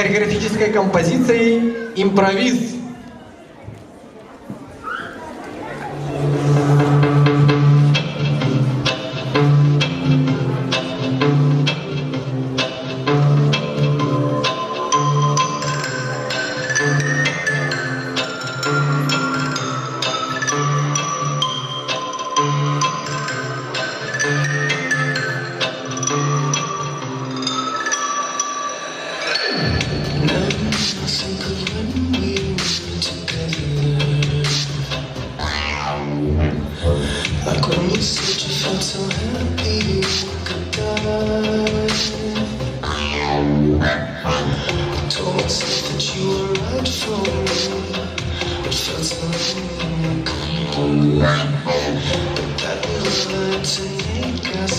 хореографической композицией «Импровиз» But that will learn to make us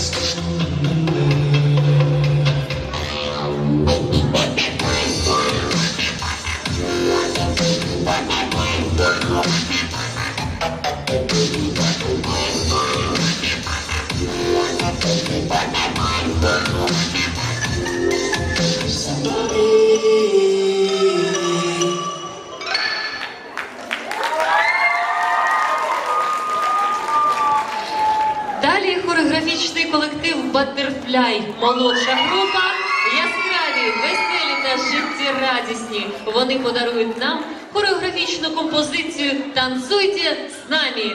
хореографічний колектив Баттерфляй, молодша група, яскраві, веселі та житті радісні. Вони подарують нам хореографічну композицію Танцуйте з нами.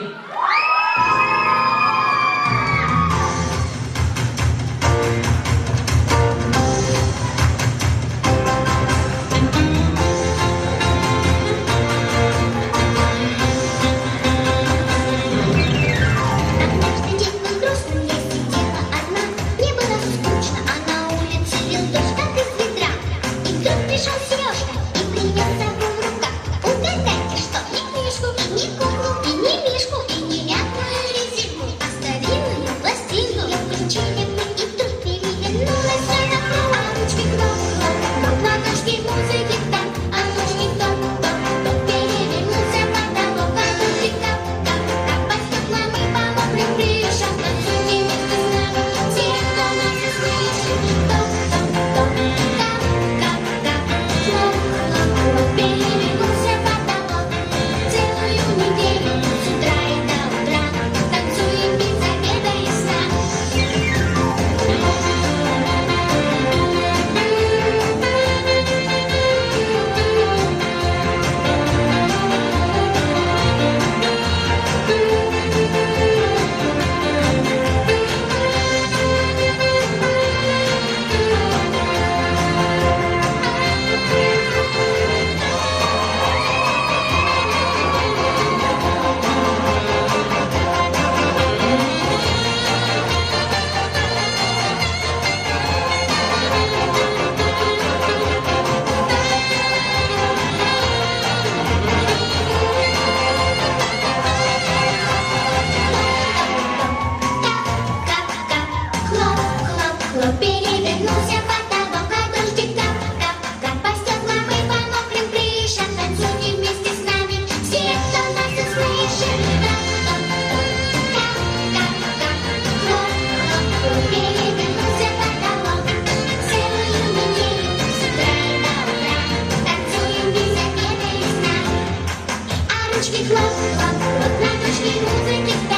клап, клап, вот на точке музыки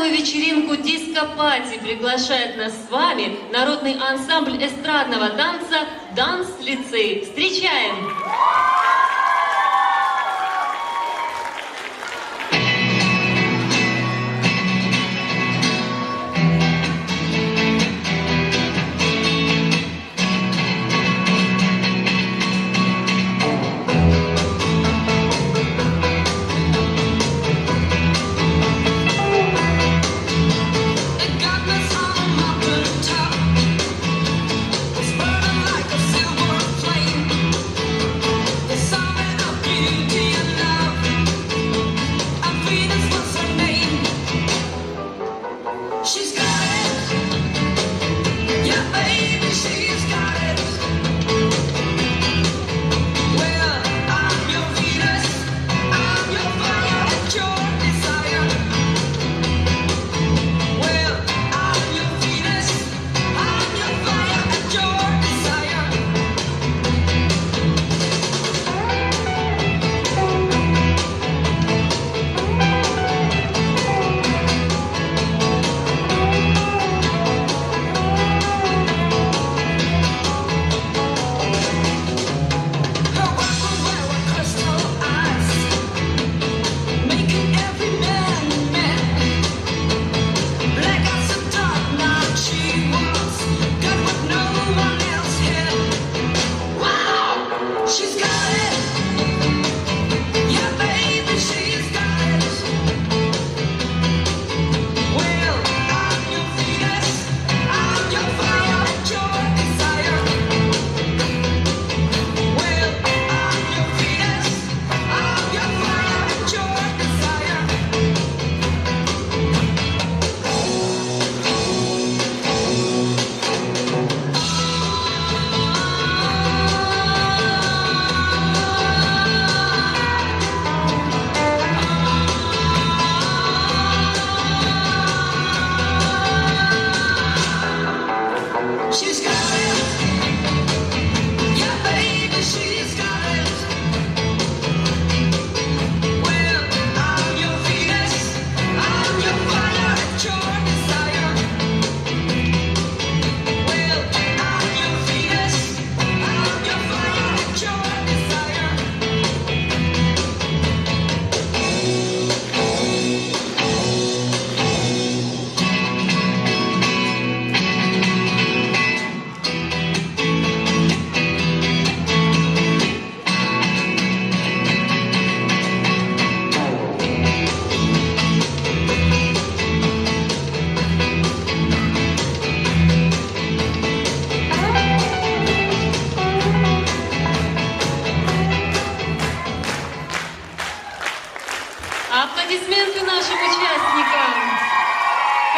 яркую вечеринку дископати приглашает нас с вами народный ансамбль эстрадного танца «Данс Лицей». Встречаем!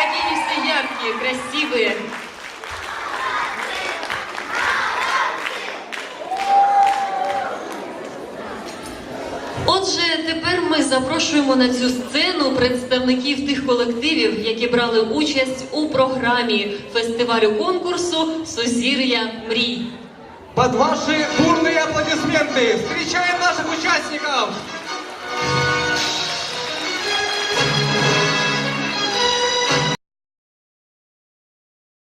какие все яркие, красивые. Отже, тепер ми запрошуємо на цю сцену представників тих колективів, які брали участь у програмі фестивалю конкурсу Сузір'я мрій. Под ваші бурні аплодисменти зустрічаємо наших учасників!